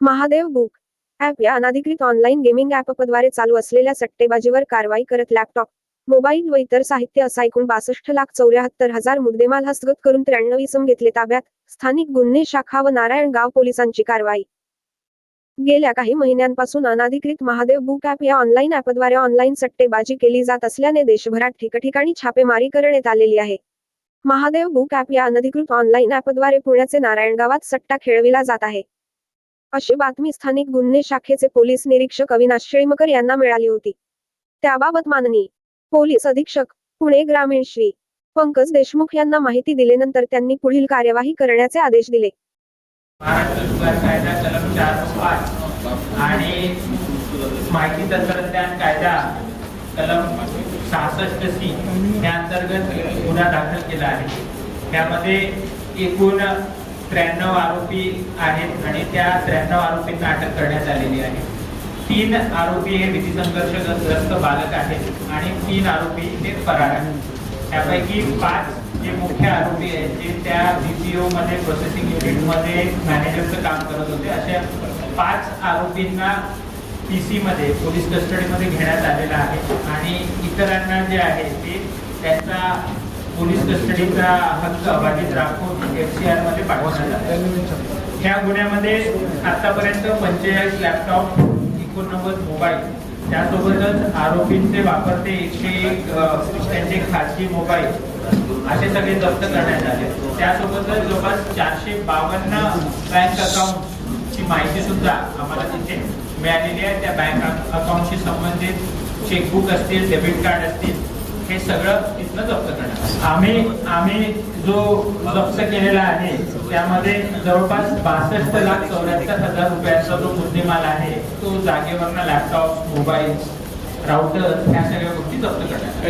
Mahadev book app या अनाधिकृत online gaming ॲपद्वारे चालू असलेल्या सट्टेबाजीवर कारवाई करत लॅपटॉप मोबाईल व इतर साहित्य असा एकूण बासष्ट लाख चौऱ्याहत्तर हजार मुद्देमाल हस्तगत करून त्र्याण्णव इसम घेतले ताब्यात स्थानिक गुन्हे शाखा व नारायणगाव पोलिसांची कारवाई. गेल्या काही महिन्यांपासून अनाधिकृत महादेव बुक ॲप या ऑनलाईन ॲपद्वारे ऑनलाईन सट्टेबाजी केली जात असल्याने देशभरात ठिकठिकाणी छापेमारी करण्यात आलेली आहे. महादेव बुक ॲप या अनधिकृत ऑनलाईन ॲपद्वारे पुण्याचे नारायणगावात सट्टा खेळविला जात आहे. अशी बातमी स्थानिक गुन्हे शाखेचे पोलीस निरीक्षक अविनाश शेळीमकर यांना मिळाली होती. त्याबाबत माननीय पोलीस अधीक्षक पुणे ग्रामीण श्री पंकज देशमुख यांना माहिती दिल्यानंतर त्यांनी पुढील कार्यवाही करण्याचे आदेश दिले. आणि माहिती तंत्रज्ञान कायदा कलम सहासष्ट सी या अंतर्गत गुन्हा दाखल केला आहे. त्यामध्ये एकूण त्र्याण्णव आरोपी आहेत आणि त्या त्र्याण्णव आरोपींना अटक करण्यात आलेली आहे. तीन आरोपी हे विधी संघर्षग्रस्त बालक आहेत आणि तीन आरोपी हे फरार आहेत. त्यापैकी पाच जे मुख्य आरोपी आहेत जे त्या बीपीओ मध्ये प्रोसेसिंग युनिटमध्ये मॅनेजरचं काम करत होते. अशा पाच आरोपींना पी सीमध्ये पोलीस कस्टडीमध्ये घेण्यात आलेला आहे. आणि इतरांना जे आहे ते त्यांचा पोलीस कस्टडीचा हक्क अबाधित राखून एफ सी आरमध्ये पाठवण्यात आला. ह्या गुन्ह्यामध्ये आतापर्यंत पंचेचाळीस लॅपटॉप एकोणनव्वद मोबाईल त्यासोबतच आरोपींचे वापरते एकशे एक त्यांचे खाजगी मोबाईल असे सगळे जप्त करण्यात आले. त्यासोबतच जवळपास चारशे बावन्न बँक अकाउंटची माहिती सुद्धा आम्हाला तिथे मिळालेली आहे. त्या बँक अकाउंटशी संबंधित चेकबुक असतील डेबिट कार्ड असतील हे सगळं तिथनं जप्त करणार आम्ही आम्ही जो जप्त केलेला आहे त्यामध्ये जवळपास बासष्ट लाख चौऱ्याहत्तर हजार रुपयाचा जो मुद्देमाल आहे तो जागेवरनं लॅपटॉप मोबाईल राऊटर ह्या सगळ्या गोष्टी जप्त करण्यात